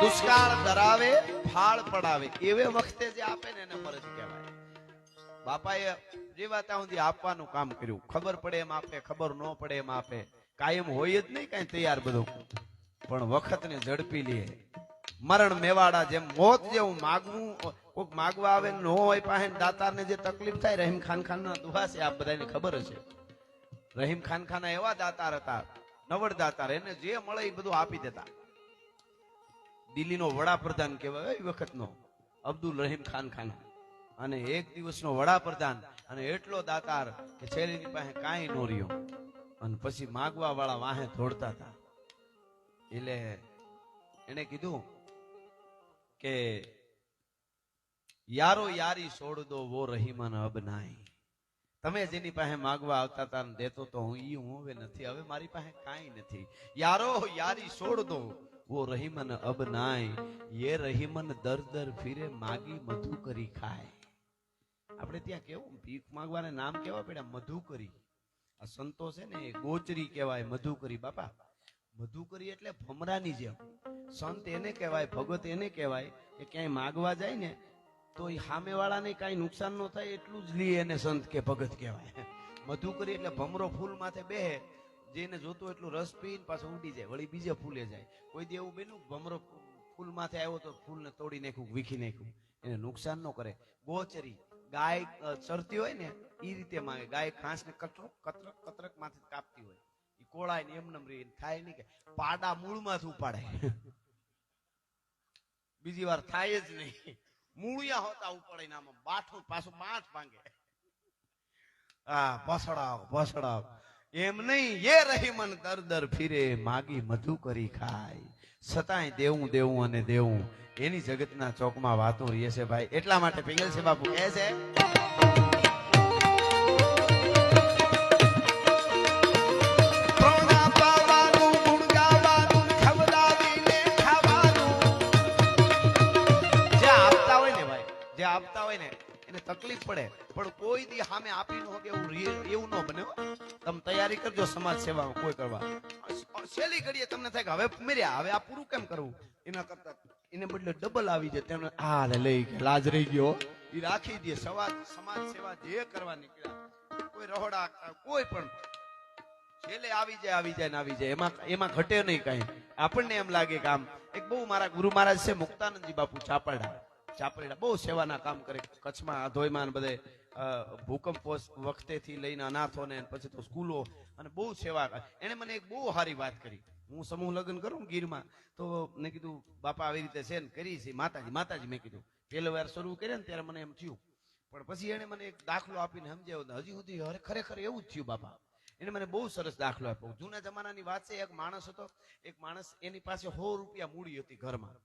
દુષ્કાળ ધરાવે ફાળ પડાવે. એવે વખતે જે આપે ને એને ફરજ કહેવાય. બાપાએ જેવા ત્યાં સુધી આપવાનું કામ કર્યું, ખબર પડે એમ આપે, ખબર ન પડે એમ આપે. કાયમ હોય જ નહીં કઈ તૈયાર બધું. પણ વખતને ઝડપી લે. મરણ મેવાડા જેમ મોત જેવું માગવું, કોક માગવા આવે ન હોય પાસે દાતારને જે તકલીફ થાય, રહીમ ખાન ખાન ના દુહા છે, આપ બધાને ખબર હશે રહીમ ખાન ખાના એવા દાતાર હતા નવડ દાતાર, એને જે મળે એ બધું આપી દેતા. દિલ્હીનો વડાપ્રધાન કહેવાય. એ વખતનો અબ્દુલ રહીમ ખાન ખાન. અને એક દિવસનો વડાપ્રધાન અને એટલો દાતાર કે છેલ્લીની પાસે કાંઈ ન રહ્યો. અને પછી માગવા વાળા વાહે દોડતા હતા. એટલે એને કીધું કે, યારો યારી છોડ દો વો રહીમન અબ નાઈ તમે જેની પાસે માગવા આવતા હતા દેતો તો હું ઈ હું હવે નથી. હવે મારી પાસે કાંઈ નથી. યારો યારી છોડ દો વો રહીમન અબ નાય યે રહીમન દર દર ફિરે માગી મધુ કરી ખાય આપણે ત્યાં કેવું ભીખ માંગવાને નામ કેવા પડ્યા મધુકરી આ સંતો છે ને ગોચરી કહેવાય મધુકરી બાપા મધુકરી એટલે ભમરાની જેમ સંત એને કહેવાય ભગત એને કહેવાય કે ક્યાંય માગવા જાય ને તો એ સામેવાળાને કાંઈ નુકસાન ન થાય એટલું જ લી એને સંત કે ભગત કહેવાય મધુકરી એટલે ભમરો ફૂલ માથે બેહે જેને જોતો એટલું રસ પીને પાછો ઉડી જાય, વળી બીજે ફૂલે જાય. કોઈ દી એવું ભમરો ફૂલ માથે આવ્યો તો ફૂલને તોડી નાખ્યું, વીખી નાખ્યું. એને નુકસાન ન કરે. ગોચરી, ગાય ચરતી હોય ને એ રીતે માંગે. ગાય ઘાસ ને કતરક કતરક કતરકમાંથી કાપતી હોય. એ કોળાય ને એમ નમ રહી થાય નહીં કે પાડા મૂળમાંથી ઉપાડે. બીજી વાર થાય જ નહીં. મૂળિયા હોતા ઉપાડે આમાં બાઠું પાછું બાઠ ભાંગે. હા પસડાવ પસડાવ એમ નહીં એ રહીમન, દર દર ફિરે માગી મધુ કરી ખાય. છતાંય દેવું દેવું અને દેવું. એની જગતના ચોકમાં વાતો રહેશે ભાઈ. એટલા માટે પિંગલ છે બાપુ કહે છે એને તકલીફ પડે. પણ કોઈ દી સામે આપી ન શકે એવું એવું ન બને તમે તૈયારી કરજો સમાજ સેવામાં કોઈ કરવા. છેલ્લી ઘડીએ તમને થાય કે હવે મર્યા હવે આ પૂરું કેમ કરવું? એના કરતા એને બદલે ડબલ આવી જાય. તેમને, આ લઈ ગયા લાજ રહી ગયો એ રાખી દે. સમાજ સમાજ સેવા જે કરવા નીકળ્યા, કોઈ રહોડા, કોઈ પણ છેલ્લે આવી જાય આવી જાય ને આવી જાય. એમાં એમાં ઘટે નહીં કાંઈ. આપણને એમ લાગે કે આમ, એક બહુ મારા ગુરુ મહારાજ છે, મુક્તાનંદજી બાપુ ચાપરડા ચાપરડા બહુ સેવાના કામ કરે. કચ્છમાં આધોઈમાં બધે ભૂકંપ વખતેથી લઈને અનાથોને પછી તો સ્કૂલો અને બહુ સેવા એને મને એક બહુ સારી વાત કરી. હું સમૂહ લગ્ન કરું ગીરમાં, તો મેં કીધું, બાપા આવી રીતે છે ને કરી છે, માતાજી માતાજી, મેં કીધું. પહેલો વાર શરૂ કર્યા ને ત્યારે મને એમ થયું. પણ પછી એને મને એક દાખલો આપીને સમજાવ્યો હજી સુધી અરે ખરેખર એવું જ થયું બાપા. એને મને બહુ સરસ દાખલો આપ્યો. જૂના જમાનાની વાત છે, એક માણસ હતો, એક માણસ એની પાસે સો રૂપિયા મૂડી હતી ઘરમાં.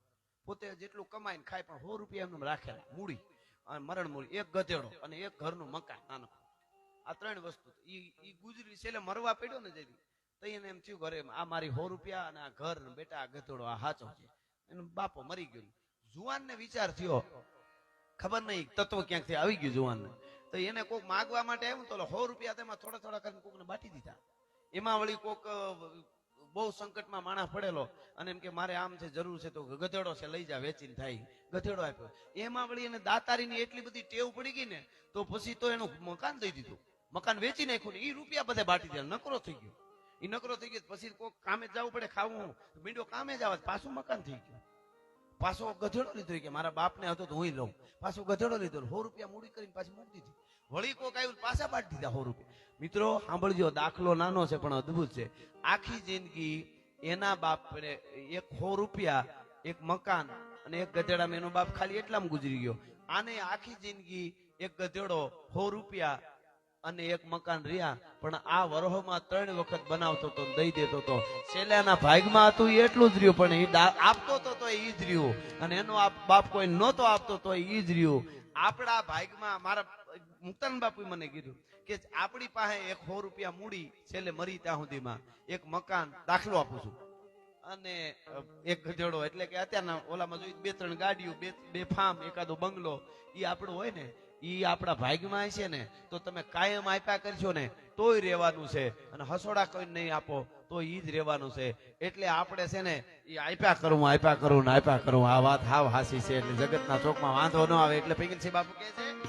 પોતે જેટલું કમાઈને ખાય, પણ સો રૂપિયા એમને રાખેલા. મૂડી. અને મરણ મૂડી. એક ગધેડો અને એક ઘરનું મકાન, નાનકડું. આ ત્રણ વસ્તુ. ઈ ગુજરી છેલ્લે મરવા પડ્યો ને જેથી તો એને એમ થયું, ઘરે આ મારી સો રૂપિયા અને આ ઘર બેટા આ ગધેડો આ હાચો છે. એનો બાપો મરી ગયો. જુવાન ને વિચાર થયો. ખબર નહીં તત્વ ક્યાંકથી આવી ગયું જુવાનને. તો એને કોક માગવા માટે આવ્યું તો સો રૂપિયા તેમાં થોડા થોડા કરીને કોકને બાટી દીધા. એમાં વળી કોક બહુ સંકટમાં માણસ પડેલો. અને એમ કે મારે આમ છે, જરૂર છે, તો ગધેડો છે, લઈ જા, વેચીને થાય. ગધેડો આપ્યો. એમાં વળી એને દાતારીની એટલી બધી ટેવ પડી ગઈ ને, તો પછી તો એનું મકાન દઈ દીધું. મકાન વેચી નાખ્યું ને એ રૂપિયા બધે બાટી દીધા. નકરો થઈ ગયો. એ નકરો થઈ ગયો પછી કોક કામે જવું પડે, ખાવું મીંડો કામે જ આવે પાછું મકાન થઈ ગયું. પાછો ગધેડો લીધો. કે મારા બાપને હતો તો હું લઉં. પાછો ગધેડો લીધો. સો રૂપિયા મૂડી કરીને પાછી મૂકી દીધી. વળી કોક આવ્યું પાછા પાડી દીધા સો મિત્રો, સાંભળજો, દાખલો નાનો છે, પણ અદ્ભુત છે. આખી જિંદગી એના બાપને એક સો રૂપિયા, એક મકાન અને એક ગધેડામાં એનો બાપ ખાલી એટલામાં ગુજરી ગયો. આને આખી જિંદગી એક ગધેડો સો રૂપિયા અને એક મકાન રહ્યા, પણ આ વરહોમાં ત્રણ વખત બનાવતો તો દઈ દેતો તો. છેલ્લાના ભાગમાં હતું એટલું જ રહ્યું, પણ એ આપતો તો તો એ જ રહ્યું. અને એનો બાપ કોઈ નહોતો આપતો તો એ જ રહ્યું. આપણા ભાગમાં મારા મુક્તાન બાપુ મને કીધું કે આપણી પાસે એક સો રૂપિયા મૂડી છેલ્લે મરી ત્યાં સુધીમાં. એક મકાન દાખલો આપું છું. અને એક ગધેડો એટલે કે અત્યારના ઓલામાં જોઈ બે ત્રણ ગાડીઓ, બે બે ફાર્મ એકાદો બંગલો એ આપણો હોય ને એ આપણા ભાગ્યમાં છે ને, તો તમે કાયમ આપ્યા કરશો ને, તોય રહેવાનું છે. અને હસોડા કોઈ નહીં આપો, તો ઈ જ રહેવાનું છે. એટલે આપણે છે ને એ આપ્યા કરવું આપ્યા કરવું ને, આપ્યા કરવું આ વાત હાવ હાસી છે, એટલે જગતના ચોકમાં વાંધો ન આવે, એટલે પૈગલસિંહ બાપુ કહે છે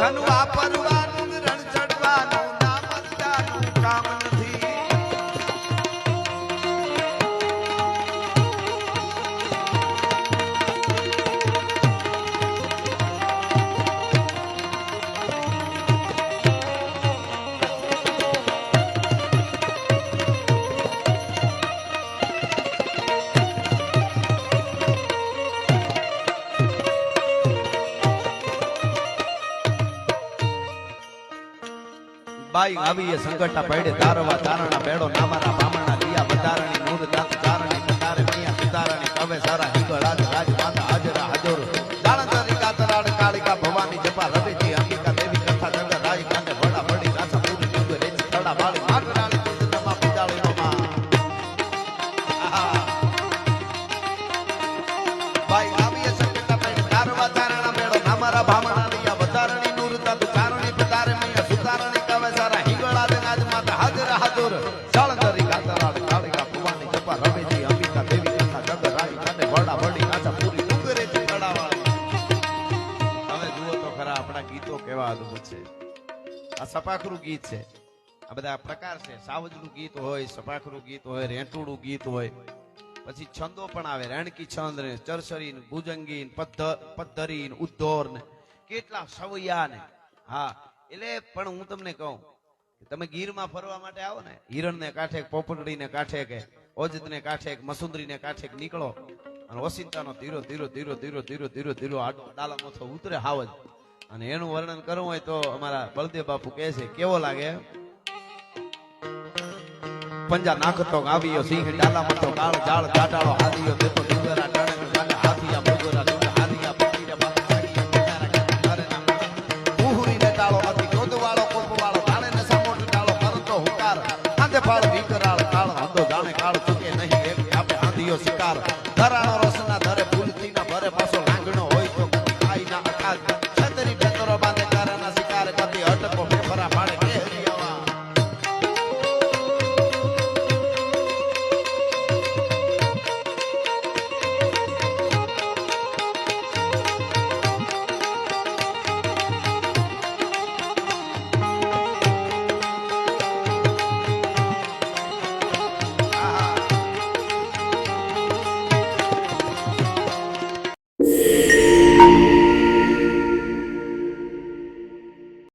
ધન વાપરવાનું, બાઈ આવીએ સંકટા પડે, તારવા તારણા બેડો નામાના બામણા દિયા બધારણી નૂર દાંત તારણી પતારે મિયા સુધારણી, કવે સારા હિંગળ રાજ માતા, હાજરા હાજર. જાણતરી કાતરાડ કાળિકા, ભવાની જપા રવેજી અંબિકા, દેવી, કથા જગ રાજ, કાંડે ભડા ભડી રાસા પૂરી જુગ રેજ થડા વાળી માટરાળી કુંદરમાં પૂજાળી નો માં બાઈ આવીએ સંકટા પડે, તારવા તારણા બેડો નામારા બામણા કેવા છે. આ સપાખરું ગીત છે. આ બધા પ્રકાર છે. સાવજનું ગીત હોય, સપાખરું ગીત હોય રેંટુડું ગીત હોય. પછી છંદો પણ આવે. રેણકી છંદ ને ચરસરી ને ભુજંગી ને પદ્ધરી ને ઉદ્ધોર ને કેટલા સવૈયા ને હા, એટલે પણ હું તમને કહું તમે ગીરમાં ફરવા માટે આવો ને હિરણ ને કાંઠે પોપટડી ને કાંઠે કે ઓજત ને કાંઠે મસુંદરી ને કાંઠે નીકળો. અને ઓસિંતાનો ધીરો ધીરો ધીરો ધીરો ધીરો ધીરો ધીરો આડો ડાલા મોથો ઉતરે હાવજ અને એનું વર્ણન કરવું હોય તો અમારા બળદેવ બાપુ કહે છે, કેવો લાગે? પંજા નાખતો ગાવીયો સિંહ, ડાલા મતો કાળ જાળ કાટાળો હાદીયો દેતો ડુંગરા ટાણે ટાણે હાથીયા મુગરા ડુંગરા હાદીયા પકીરા, બાપા બિચારા કારે ના ને તાળો હતી જોદવાળો કોપવાળો ટાણે ને સમોટ ડાળો કરતો હુકાર. આંધે ફાળ